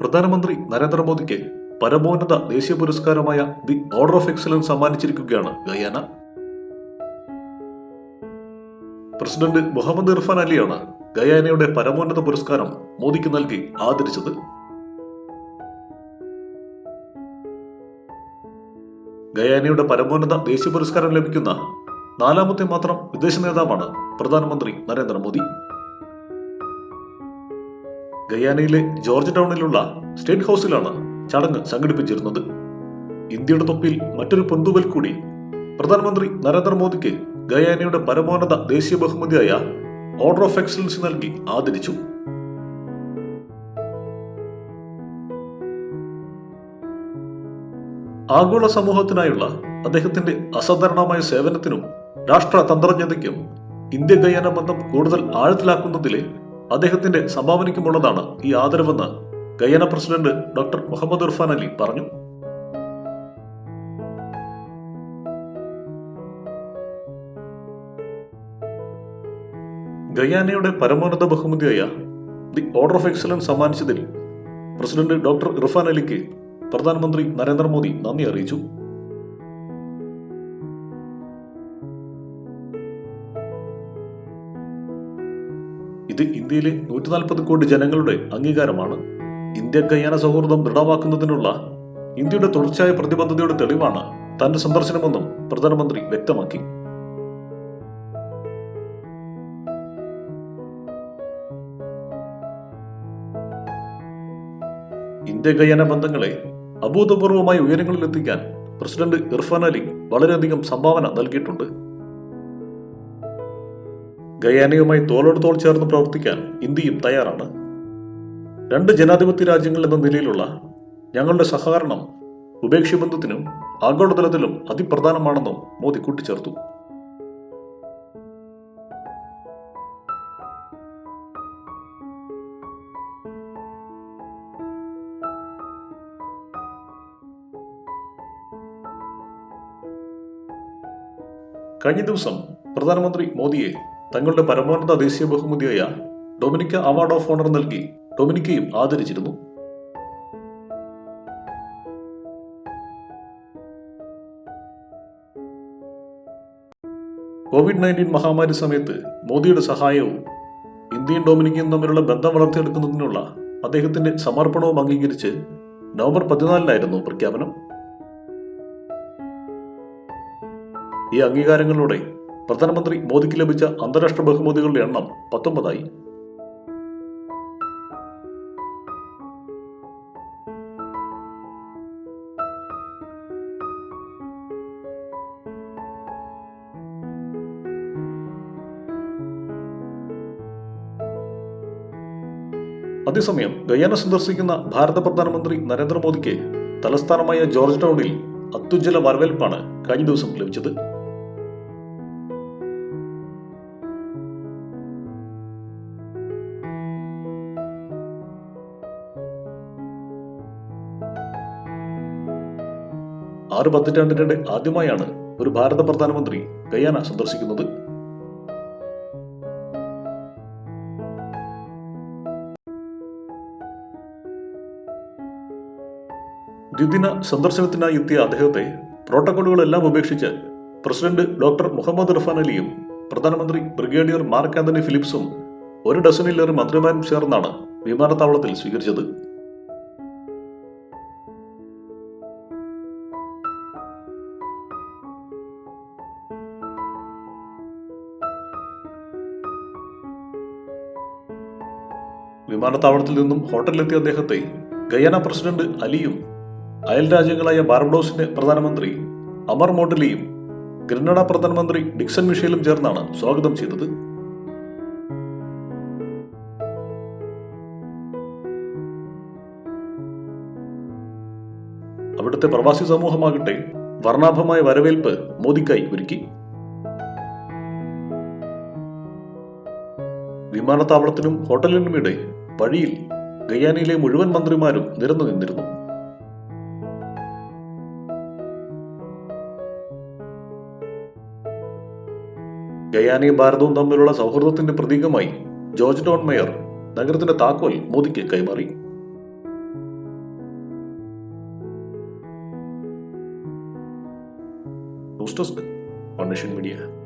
പ്രധാനമന്ത്രി നരേന്ദ്രമോദിക്ക് പരമോന്നത ദേശീയ പുരസ്കാരമായ ദി ഓർഡർ ഓഫ് എക്സലൻസ് സമ്മാനിച്ചിരിക്കുകയാണ് ഗയാന. പ്രസിഡന്റ് മുഹമ്മദ് ഇർഫാൻ അലിയാണ് ഗയാനയുടെ പരമോന്നത പുരസ്കാരം മോദിക്ക് നൽകി ആദരിച്ചത്. ഗയാനയുടെ പരമോന്നത ദേശീയ പുരസ്കാരം ലഭിക്കുന്ന നാലാമത്തെ മാത്രം വിദേശ നേതാവാണ് പ്രധാനമന്ത്രി നരേന്ദ്രമോദി. ഗയാനയിലെ ജോർജ് ടൗണിലുള്ള സ്റ്റേറ്റ് ഹൗസിലാണ് ചടങ്ങ് സംഘടിപ്പിച്ചിരുന്നത്. ഇന്ത്യയുടെ തൊപ്പിൽ മറ്റൊരു പൊന്തുവൽ കൂടി പ്രധാനമന്ത്രി നരേന്ദ്രമോദിക്ക് ഗയാനയുടെ പരമോന്നത ദേശീയ ബഹുമതിയായ ഓർഡർ ഓഫ് എക്സലൻസ് നൽകി ആദരിച്ചു. ആഗോള സമൂഹത്തിനായുള്ള അദ്ദേഹത്തിന്റെ അസാധാരണമായ സേവനത്തിനും രാഷ്ട്ര തന്ത്രജ്ഞതയ്ക്കും ഇന്ത്യ ഗയാന ബന്ധം കൂടുതൽ ആഴത്തിലാക്കുന്നതിലെ അദ്ദേഹത്തിന്റെ സംഭാവനയ്ക്കുമുള്ളതാണ് ഈ ആദരവെന്ന് ഗയന പ്രസിഡന്റ് ഡോക്ടർ മുഹമ്മദ് ഇർഫാൻ അലി പറഞ്ഞു. ഗയാനയുടെ പരമോന്നത ബഹുമതിയായ the order of excellence സമ്മാനിച്ചതിൽ president doctor Irfan അലിക്ക് പ്രധാനമന്ത്രി നരേന്ദ്രമോദി നന്ദി അറിയിച്ചു. ഇത് ഇന്ത്യയിലെ നൂറ്റി നാൽപ്പത് കോടി ജനങ്ങളുടെ അംഗീകാരമാണ്. ഇന്ത്യ ഗയാന സൗഹൃദം ദൃഢമാക്കുന്നതിനുള്ള ഇന്ത്യയുടെ തുടർച്ചയായ പ്രതിബദ്ധതയുടെ തെളിവാണ് തന്റെ സന്ദർശനമെന്നും പ്രധാനമന്ത്രി വ്യക്തമാക്കി. ഇന്ത്യ ഗയാന ബന്ധങ്ങളെ അഭൂതപൂർവമായ ഉയരങ്ങളിലെത്തിക്കാൻ പ്രസിഡന്റ് ഇർഫാൻ അലി വളരെയധികം സംഭാവന നൽകിയിട്ടുണ്ട്. ഗയാനയുമായി തോളോട് തോൾ ചേർന്ന് പ്രവർത്തിക്കാൻ ഇന്ത്യയും തയ്യാറാണ്. രണ്ട് ജനാധിപത്യ രാജ്യങ്ങൾ എന്ന നിലയിലുള്ള ഞങ്ങളുടെ സഹകരണം ഉപേക്ഷ ബന്ധത്തിനും ആഗോളതലത്തിലും അതിപ്രധാനമാണെന്നും മോദി കൂട്ടിച്ചേർത്തു. കഴിഞ്ഞ ദിവസം പ്രധാനമന്ത്രി മോദിയെ തങ്ങളുടെ പരമോന്നത ദേശീയ ബഹുമതിയായ ഡൊമിനിക്ക അവാർഡ് ഓഫ് ഓണർ നൽകി ഡൊമിനിക്കയും ആദരിച്ചിരുന്നു. കോവിഡ് നയന്റീൻ മഹാമാരി സമയത്ത് മോദിയുടെ സഹായവും ഇന്ത്യയും ഡൊമിനിക്കയും തമ്മിലുള്ള ബന്ധം വളർത്തിയെടുക്കുന്നതിനുള്ള അദ്ദേഹത്തിന്റെ സമർപ്പണവും അംഗീകരിച്ച് നവംബർ പതിനാലിനായിരുന്നു പ്രഖ്യാപനം. ഈ അംഗീകാരങ്ങളിലൂടെ പ്രധാനമന്ത്രി മോദിക്ക് ലഭിച്ച അന്താരാഷ്ട്ര ബഹുമതികളുടെ എണ്ണം പത്തൊമ്പതായി. അതേസമയം ഗയാന സന്ദർശിക്കുന്ന ഭാരത പ്രധാനമന്ത്രി നരേന്ദ്രമോദിക്ക് തലസ്ഥാനമായ ജോർജ് ടൗണിൽ അത്യുജ്വല വരവേൽപ്പാണ് കഴിഞ്ഞ ദിവസം ലഭിച്ചത്. ആറ് പതിറ്റാണ്ടിനിടെ ആദ്യമായാണ് ഒരു ഭാരത പ്രധാനമന്ത്രി ഗയാന സന്ദർശിക്കുന്നത്. ദ്വിദിന സന്ദർശനത്തിനായി എത്തിയ അദ്ദേഹത്തെ പ്രോട്ടോകോളുകളെല്ലാം ഉപേക്ഷിച്ച് പ്രസിഡന്റ് ഡോക്ടർ മുഹമ്മദ് റഫാൻ അലിയും പ്രധാനമന്ത്രി ബ്രിഗേഡിയർ മാർക്ക് ആന്റണി ഫിലിപ്സും ഒരു ഡസനിലേറെ മന്ത്രിമാരും ചേർന്നാണ് വിമാനത്താവളത്തിൽ സ്വീകരിച്ചത്. വിമാനത്താവളത്തിൽ നിന്നും ഹോട്ടലിലെത്തിയ അദ്ദേഹത്തെ ഗയാന പ്രസിഡന്റ് അലിയും അയൽ രാജ്യങ്ങളായ ബാർബഡോസിന്റെ പ്രധാനമന്ത്രി അമർ മോഡലിയും ഗ്രനഡ പ്രധാനമന്ത്രി ഡിക്സൺ മിഷേലും ചേർന്നാണ് സ്വാഗതം ചെയ്തത്. അവിടുത്തെ പ്രവാസി സമൂഹമാകട്ടെ വർണാഭമായ വരവേൽപ്പ് മോദിക്കായി ഒരുക്കി. വിമാനത്താവളത്തിനും ഹോട്ടലിനുമിടെ വഴിയിൽ ഗയാനയിലെ മുഴുവൻ മന്ത്രിമാരും നിരന്നു നിന്നിരുന്നു. ഗയാനയും ഭാരതവും തമ്മിലുള്ള സൗഹൃദത്തിന്റെ പ്രതീകമായി ജോർജ് ടോൺ മേയർ നഗരത്തിന്റെ താക്കോൽ മോദിക്ക് കൈമാറി. News desk media.